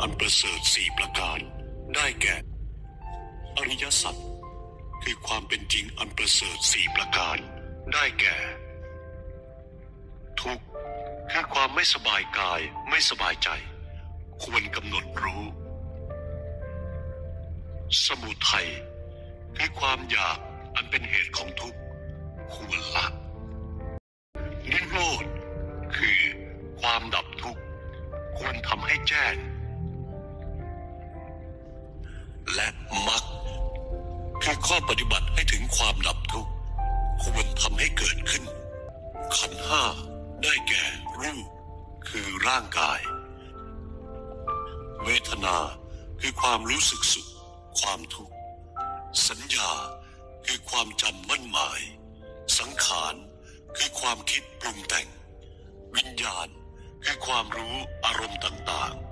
อันประเสริฐสี่ประการ ได้แก่ อริยสัจคือความเป็นจริงอันประเสริฐสี่ประการ ได้แก่ ทุกข์คือความไม่สบายกายไม่สบายใจ ควรกำหนดรู้ สมุทัยคือความอยากอันเป็นเหตุของทุกข์ควรละนิโรธคือความดับทุกข์ควรทำให้แจ้ง และมรรคคือข้อปฏิบัติให้ถึงความดับทุกข์ควรทำให้เกิดขึ้น ขันห้าได้แก่รูปคือร่างกาย เวทนาคือความรู้สึกสุข ความทุกข์ สัญญาคือความจำมั่นหมาย สังขารคือความคิดปรุงแต่ง วิญญาณคือความรู้อารมณ์ต่างๆ